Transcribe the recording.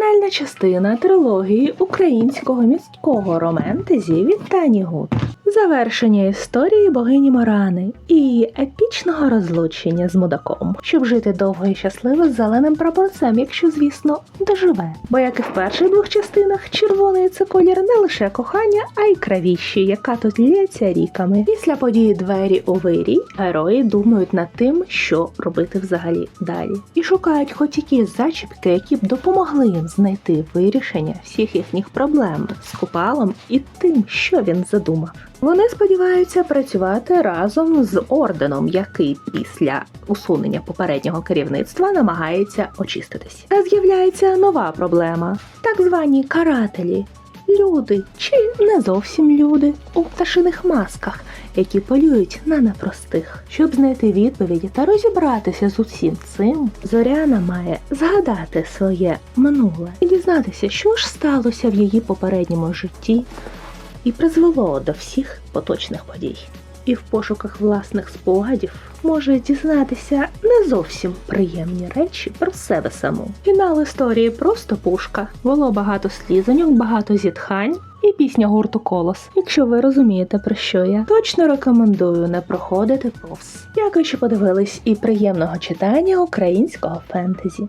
Фінальна частина трилогії українського міського романтезі від Тані Гуд. Завершення історії богині Морани і епічного розлучення з мудаком, щоб жити довго і щасливо з зеленим прапорцем, якщо, звісно, доживе. Бо як і в перших двох частинах, червоний це колір не лише кохання, а й кровіщі, яка тут лється ріками. Після події двері у вирій герої думають над тим, що робити взагалі далі, і шукають хоч якісь зачіпки, які б допомогли їм знайти вирішення всіх їхніх проблем з купалом і тим, що він задумав. Вони сподіваються працювати разом з орденом, який після усунення попереднього керівництва намагається очиститись. Та з'являється нова проблема: так звані карателі. Люди чи не зовсім люди у пташиних масках, які полюють на непростих. Щоб знайти відповіді та розібратися з усім цим, Зоряна має згадати своє минуле і дізнатися, що ж сталося в її попередньому житті і призвело до всіх поточних подій. І в пошуках власних спогадів може дізнатися не зовсім приємні речі про себе саму. Фінал історії просто пушка. Було багато слізаньок, багато зітхань і пісня гурту Колос. Якщо ви розумієте про що я, точно рекомендую не проходити повз. Дякую, що подивились і приємного читання українського фентезі.